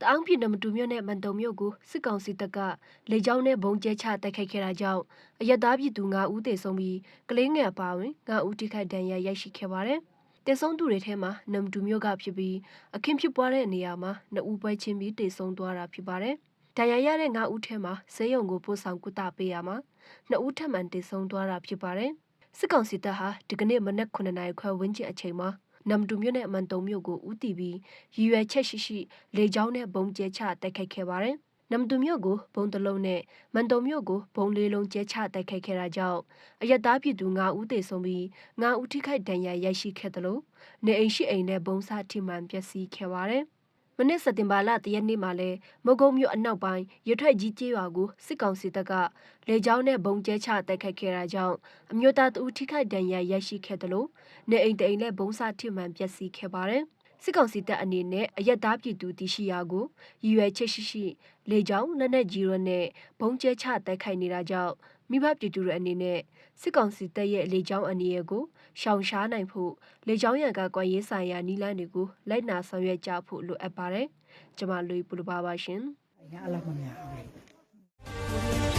တအောင်ပြည်နမတူမြို့နယ်မန်တုံမြို့ကိုစစ်ကောင်စီတပ်ကလေကြောင်းနဲ့ဘုံကျဲချတိုက်ခိုက်ခဲ့တာကြောင့်အရက်သားပြည်သူ9ဦးသေဆုံးပြီးကလေးငယ်အပါအဝင်9ဦးထိခိုက်ဒဏ်ရာရရှိခဲ့ပါတယ်။သေဆုံးသူတွေထဲမှာနမတူမြို့ကဖြစ်ပြီးအခင်းဖြစ်ပွားတဲ့နေရာမှာ2ဦးပွဲချင်းပြီးသေဆုံးသွားတာဖြစ်ပါတယ်။ဒဏ်ရာရတဲ့9ဦးထဲမှာဆေးရုံကိုပို့ဆောင်ကုသပေးရမှာ2ဦးထပ်မံသေဆုံးသွားတာဖြစ်ပါတယ်။စစ်ကောင်စီတပ်ဟာဒီကနေ့မနက်9နာရီခွဲဝန်းကျင်အချိန်မှာ နမ်တူမြို့နယ်အမန်တုံမြို့ကိုဦးတည်ပြီးရည်ရွယ်ချက်ရှိရှိလေကြောင်းနဲ့ဘုံကျဲချတိုက်ခိုက်ခဲ့ပါတယ်။နမ်တူမြို့ကိုဘုံတစ်လုံးနဲ့မန်တုံမြို့ကိုဘုံလေးလုံးကျဲချတိုက်ခိုက်ခဲ့တာကြောင့်အရက်သားပြည်သူ9ဦးသေဆုံးပြီး9ဦးထိခိုက်ဒဏ်ရာရရှိခဲ့တယ်လို့နေအိမ်ရှိအိမ်နဲ့ဘုံစားထိမှန်ပျက်စီးခဲ့ပါတယ်။ မနစ်စက်တင်ဘာလတရက်နေ့မှာလဲမုံကုံမြို့အနောက်ပိုင်းရထွက်ကြီးကျေးရွာကိုစစ်ကောင်စီတပ်ကလေကြောင်းနဲ့ဘုံကျဲချတိုက်ခိုက်ခဲ့တာကြောင့်အမျိုးသားတဦးထိခိုက်ဒဏ်ရာရရှိခဲ့တယ်လို့နေအိမ်တအိမ်နဲ့ဘုံစားထိမှန်ပျက်စီးခဲ့ပါတယ်။ စစ်ကောင်စီတပ်အနေနဲ့အရက်သားပြည်သူတည်ရှိရာကိုရည်ရွယ်ချက်ရှိရှိလေကြောင်းလက်နက်ကြီးတွေနဲ့ဘုံကျဲချတိုက်ခိုက်နေတာကြောင့်မိဘပြည်သူတွေအနေနဲ့စစ်ကောင်စီတပ်ရဲ့လေကြောင်းအနေအကိုရှောင်ရှားနိုင်ဖို့လေကြောင်းရန်ကကွာရေးဆိုင်ရာနီလန်းတွေကိုလိုက်နာဆောင်ရွက်ကြဖို့လိုအပ်ပါတယ်။ကျွန်မလူပူလပါပါရှင်။အရာအလားမများဘူး